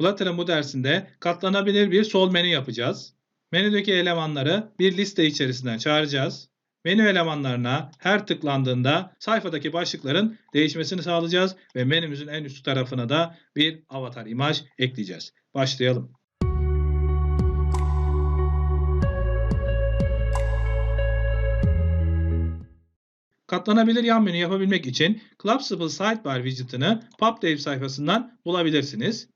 Flutter bu dersinde katlanabilir bir sol menü yapacağız. Menüdeki elemanları bir liste içerisinden çağıracağız. Menü elemanlarına her tıklandığında sayfadaki başlıkların değişmesini sağlayacağız ve menümüzün en üst tarafına da bir avatar imaj ekleyeceğiz. Başlayalım. Katlanabilir yan menü yapabilmek için Collapsible Sidebar widget'ını PubDev sayfasından bulabilirsiniz.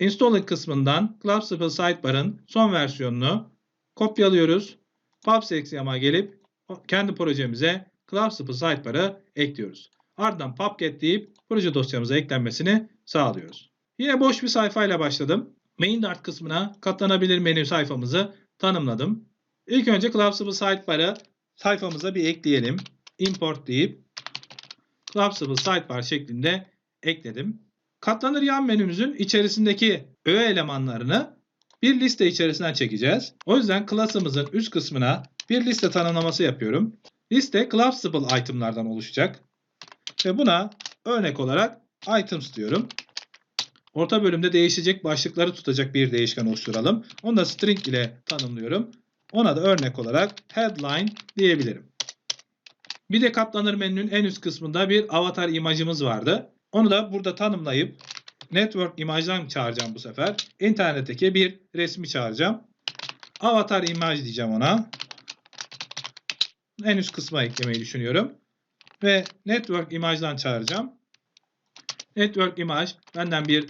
Installing kısmından Collapsible Sidebar'ın son versiyonunu kopyalıyoruz. PubSection'a gelip kendi projemize Collapsible Sidebar'ı ekliyoruz. Ardından PubGet deyip proje dosyamıza eklenmesini sağlıyoruz. Yine boş bir sayfayla başladım. Main Dart kısmına katlanabilir menü sayfamızı tanımladım. İlk önce Collapsible Sidebar'ı sayfamıza bir ekleyelim. Import deyip Collapsible Sidebar şeklinde ekledim. Katlanır yan menümüzün içerisindeki öğe elemanlarını bir liste içerisinden çekeceğiz. O yüzden class'ımızın üst kısmına bir liste tanımlaması yapıyorum. Liste collapsible itemlardan oluşacak. Ve buna örnek olarak items diyorum. Orta bölümde değişecek başlıkları tutacak bir değişken oluşturalım. Onu da string ile tanımlıyorum. Ona da örnek olarak headline diyebilirim. Bir de katlanır menünün en üst kısmında bir avatar imajımız vardı. Onu da burada tanımlayıp network imajdan çağıracağım bu sefer. İnternetteki bir resmi çağıracağım. Avatar imaj diyeceğim ona. En üst kısma eklemeyi düşünüyorum. Ve network imajdan çağıracağım. Network imaj benden bir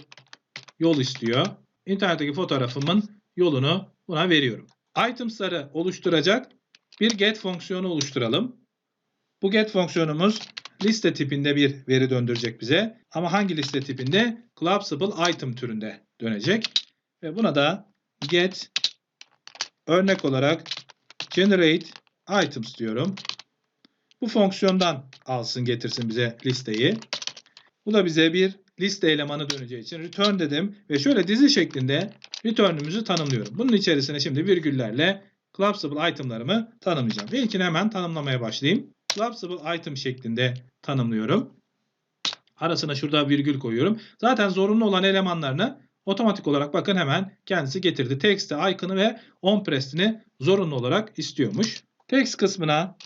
yol istiyor. İnternetteki fotoğrafımın yolunu buna veriyorum. Items'ları oluşturacak bir get fonksiyonu oluşturalım. Bu get fonksiyonumuz liste tipinde bir veri döndürecek bize. Ama hangi liste tipinde? Collapsible item türünde dönecek. Ve buna da get örnek olarak generate items diyorum. Bu fonksiyondan alsın getirsin bize listeyi. Bu da bize bir liste elemanı döneceği için return dedim ve şöyle dizi şeklinde return'ümüzü tanımlıyorum. Bunun içerisine şimdi virgüllerle collapsible item'larımı tanımlayacağım. İlkini hemen tanımlamaya başlayayım. Collapsible item şeklinde tanımlıyorum. Arasına şurada virgül koyuyorum. Zaten zorunlu olan elemanlarını otomatik olarak bakın hemen kendisi getirdi. Text'i, icon'ı ve onPress'ini zorunlu olarak istiyormuş. Text kısmına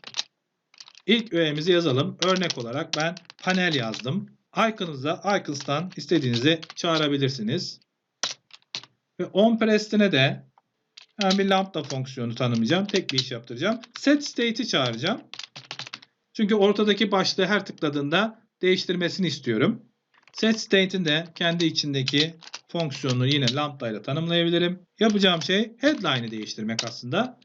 ilk öğemizi yazalım. Örnek olarak ben panel yazdım. Icon'ınızda icons'tan istediğinizi çağırabilirsiniz. Ve onPress'ine de hemen bir lambda fonksiyonu tanımlayacağım. Tek bir iş yaptıracağım. Set state'i çağıracağım. Çünkü ortadaki başlığı her tıkladığında değiştirmesini istiyorum. Set state'in de kendi içindeki fonksiyonunu yine lambda ile tanımlayabilirim. Yapacağım şey headline'ı değiştirmek aslında.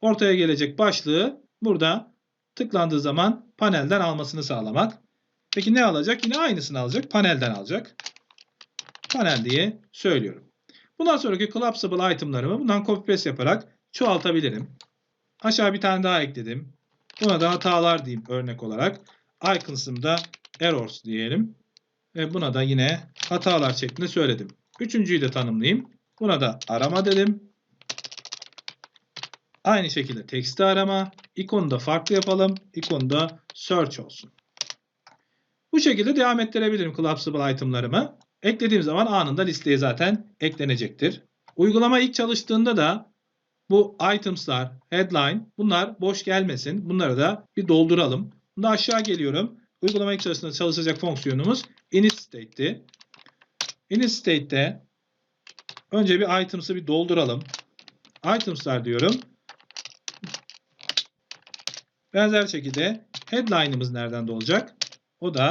Ortaya gelecek başlığı burada tıklandığı zaman panelden almasını sağlamak. Peki ne alacak? Yine aynısını alacak. Panelden alacak. Panel diye söylüyorum. Bundan sonraki collapsible itemlarımı bundan copy paste yaparak çoğaltabilirim. Aşağı bir tane daha ekledim. Buna da hatalar diyeyim örnek olarak. Icons'ımda errors diyelim. Ve buna da yine hatalar şeklinde söyledim. Üçüncüyü de tanımlayayım. Buna da arama dedim. Aynı şekilde teksti arama. İkonu da farklı yapalım. İkonu da search olsun. Bu şekilde devam ettirebilirim collapsible itemlarımı. Eklediğim zaman anında listeye zaten eklenecektir. Uygulama ilk çalıştığında da bu items'lar, headline bunlar boş gelmesin. Bunları da bir dolduralım. Bunda aşağı geliyorum. Uygulama ilk çalıştığında çalışacak fonksiyonumuz init state'ti. Init state'te önce bir items'ı bir dolduralım. Items'lar diyorum. Benzer şekilde headline'ımız nereden de olacak? O da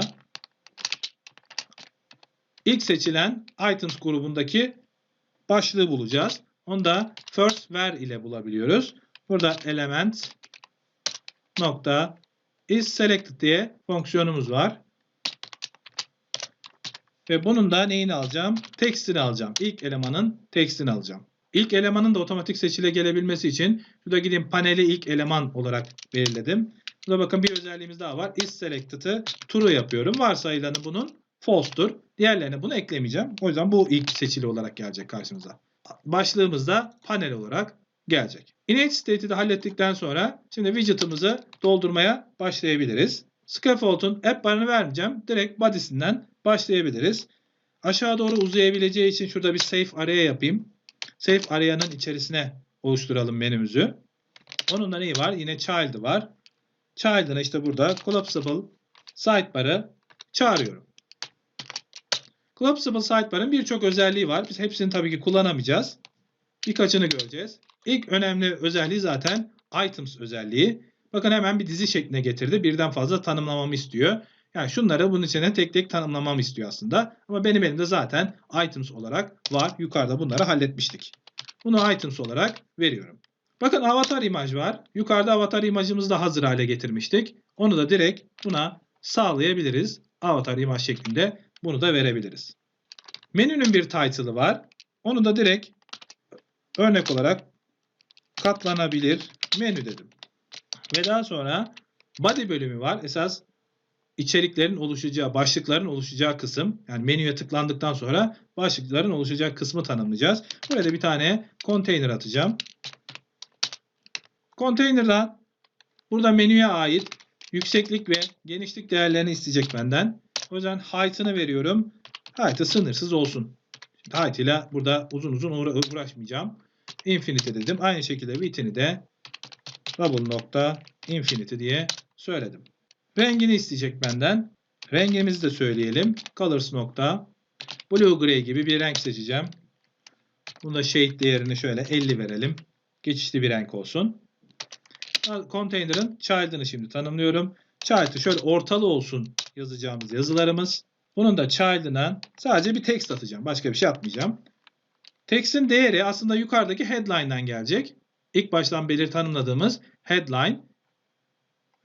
ilk seçilen items grubundaki başlığı bulacağız. Onu da first where ile bulabiliyoruz. Burada element nokta is selected diye fonksiyonumuz var. Ve bunun da neyini alacağım? Text'ini alacağım. İlk elemanın text'ini alacağım. İlk elemanın da otomatik seçile gelebilmesi için şurada gideyim paneli ilk eleman olarak belirledim. Burada bakın bir özelliğimiz daha var. Is selected'ı true yapıyorum. Varsayılanı bunun false'tur. Diğerlerine bunu eklemeyeceğim. O yüzden bu ilk seçili olarak gelecek karşımıza. Başlığımız da panel olarak gelecek. Init state'i de hallettikten sonra şimdi widget'ımızı doldurmaya başlayabiliriz. Scaffold'un app barını vermeyeceğim. Direkt body'sinden başlayabiliriz. aşağı doğru uzayabileceği için şurada bir safe araya yapayım. Safe area'nın içerisine oluşturalım menümüzü. Onun da neyi var? Yine child'ı var. Child'ına işte burada collapsible sidebar'ı çağırıyorum. Collapsible sidebar'ın birçok özelliği var. Biz hepsini tabii ki kullanamayacağız. Birkaçını göreceğiz. İlk önemli özelliği zaten items özelliği. Bakın hemen bir dizi şekline getirdi. Birden fazla tanımlamamı istiyor. Yani şunları bunun içine tek tek tanımlamamı istiyor aslında. Ama benim elimde zaten items olarak var. Yukarıda bunları halletmiştik. Bunu items olarak veriyorum. Bakın avatar imaj var. Yukarıda avatar imajımızı da hazır hale getirmiştik. Onu da direkt buna sağlayabiliriz. Avatar imaj şeklinde bunu da verebiliriz. Menünün bir title'ı var. Onu da direkt örnek olarak katlanabilir menü dedim. Ve daha sonra body bölümü var. Esas içeriklerin oluşacağı, başlıkların oluşacağı kısım. Yani menüye tıklandıktan sonra başlıkların oluşacağı kısmı tanımlayacağız. Buraya da bir tane container atacağım. Container'dan burada menüye ait yükseklik ve genişlik değerlerini isteyecek benden. O yüzden height'ını veriyorum. Height'ı sınırsız olsun. Height ile burada uzun uzun uğra- uğraşmayacağım. Infinity dedim. Aynı şekilde width'ini de double nokta infinity diye söyledim. Rengini isteyecek benden. Rengimizi de söyleyelim. Colors nokta blue gray gibi bir renk seçeceğim. Bunda shade değerini şöyle 50 verelim. Geçişli bir renk olsun. Container'ın child'ını şimdi tanımlıyorum. Child'ı şöyle ortalı olsun yazacağımız yazılarımız. Bunun da child'ına sadece bir text atacağım. Başka bir şey atmayacağım. Text'in değeri aslında yukarıdaki headline'dan gelecek. İlk baştan belir tanımladığımız headline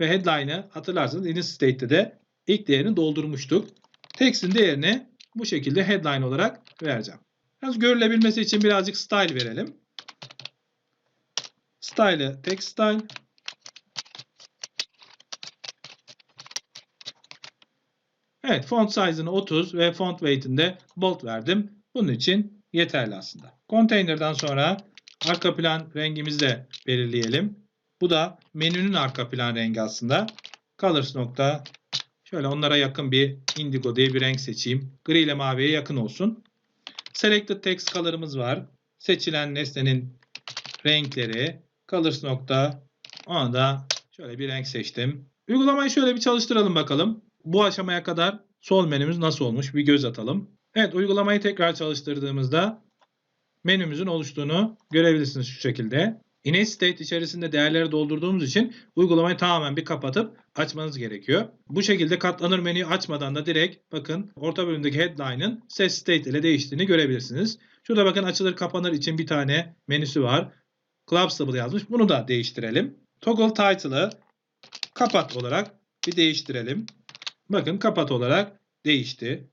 ve headline'ı hatırlarsanız init state'te de ilk değerini doldurmuştuk. Text'in değerini bu şekilde headline olarak vereceğim. Yalnız görülebilmesi için birazcık style verelim. Style'ı text style. Evet font size'ını 30 ve font weight'ini de bold verdim. Bunun için yeterli aslında. Container'dan sonra arka plan rengimizi de belirleyelim. Bu da menünün arka plan rengi aslında. Colors nokta şöyle onlara yakın bir indigo diye bir renk seçeyim. Gri ile maviye yakın olsun. Selected text color'ımız var. Seçilen nesnenin renkleri. Colors nokta ona da şöyle bir renk seçtim. Uygulamayı şöyle bir çalıştıralım bakalım. Bu aşamaya kadar sol menümüz nasıl olmuş bir göz atalım. Evet uygulamayı tekrar çalıştırdığımızda menümüzün oluştuğunu görebilirsiniz şu şekilde. Init state içerisinde değerleri doldurduğumuz için uygulamayı tamamen bir kapatıp açmanız gerekiyor. Bu şekilde katlanır menüyü açmadan da direkt bakın orta bölümdeki headline'ın set state ile değiştiğini görebilirsiniz. Şurada bakın açılır kapanır için bir tane menüsü var. Collapsible yazmış. Bunu da değiştirelim. Toggle title'ı kapat olarak bir değiştirelim. Bakın kapat olarak değişti.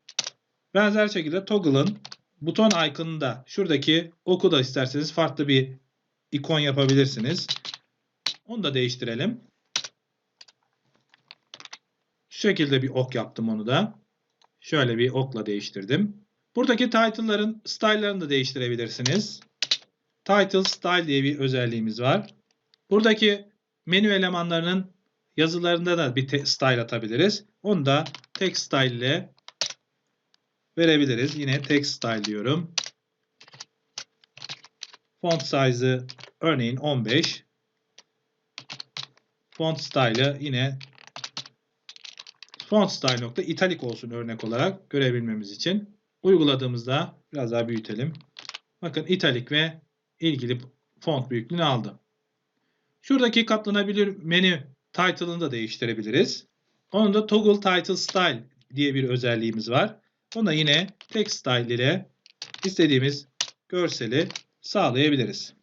Benzer şekilde toggle'ın buton icon'ını da şuradaki oku da isterseniz farklı bir ikon yapabilirsiniz. Onu da değiştirelim. Şu şekilde bir ok yaptım onu da. Şöyle bir okla değiştirdim. Buradaki title'ların style'larını da değiştirebilirsiniz. Title Style diye bir özelliğimiz var. Buradaki menü elemanlarının yazılarında da bir style atabiliriz. Onu da text style ile verebiliriz. Yine text style diyorum. Font size'ı örneğin 15. Font style'ı yine font style nokta italik olsun örnek olarak görebilmemiz için. Uyguladığımızda biraz daha büyütelim. Bakın italik ve ilgili font büyüklüğünü aldı. Şuradaki katlanabilir menü title'ını da değiştirebiliriz. Onun da toggle title style diye bir özelliğimiz var. Ona yine text style ile istediğimiz görseli sağlayabiliriz.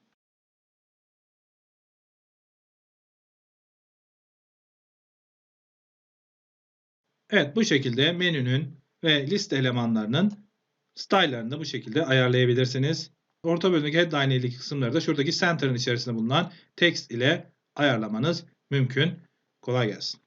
Evet bu şekilde menünün ve liste elemanlarının style'larını da bu şekilde ayarlayabilirsiniz. Orta bölümdeki headline ile ilgili kısımları da şuradaki center'ın içerisinde bulunan text ile ayarlamanız mümkün. Kolay gelsin.